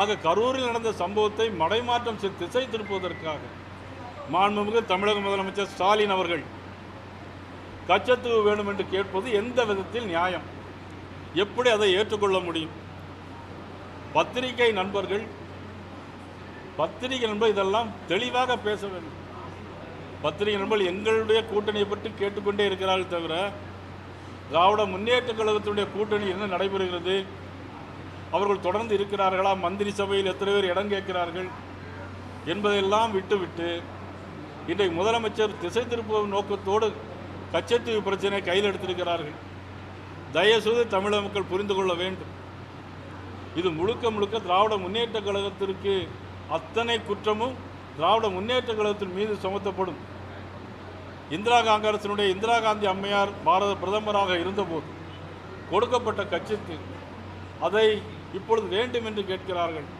ஆக கரூரில் நடந்த சம்பவத்தை மடைமாற்றம் திசை திருப்புவதற்காக மாண்புமிகு தமிழக முதலமைச்சர் ஸ்டாலின் அவர்கள் கச்சத்தீவு வேணும் என்று கேட்பது எந்த விதத்தில் நியாயம்? எப்படி அதை ஏற்றுக்கொள்ள முடியும்? பத்திரிகை நண்பர்கள் பத்திரிகை நண்பர் இதெல்லாம் தெளிவாக பேச வேண்டும். பத்திரிகை நண்பர்கள் எங்களுடைய கூட்டணியை பற்றி கேட்டுக்கொண்டே இருக்கிறார்கள் தவிர திராவிட முன்னேற்ற கழகத்தினுடைய கூட்டணி என்ன நடைபெறுகிறது? அவர்கள் தொடர்ந்து இருக்கிறார்களா? மந்திரி சபையில் எத்தனை பேர் இடம் கேட்கிறார்கள்? என்பதையெல்லாம் விட்டுவிட்டு இன்றைக்கு முதலமைச்சர் திசை திருப்பும் நோக்கத்தோடு கச்சத்தீவு பிரச்சனை கையில் எடுத்திருக்கிறார்கள். தயவுசெய்து தமிழக மக்கள் புரிந்து கொள்ள வேண்டும். இது முழுக்க முழுக்க திராவிட முன்னேற்ற கழகத்திற்கு அத்தனை குற்றமும் திராவிட முன்னேற்ற கழகத்தின் மீது சுமத்தப்படும். இந்திரா காங்கிரசினுடைய இந்திரா காந்தி அம்மையார் பாரத பிரதமராக இருந்தபோது கொடுக்கப்பட்ட கட்சிக்கு அதை இப்பொழுது வேண்டும் என்று கேட்கிறார்கள்.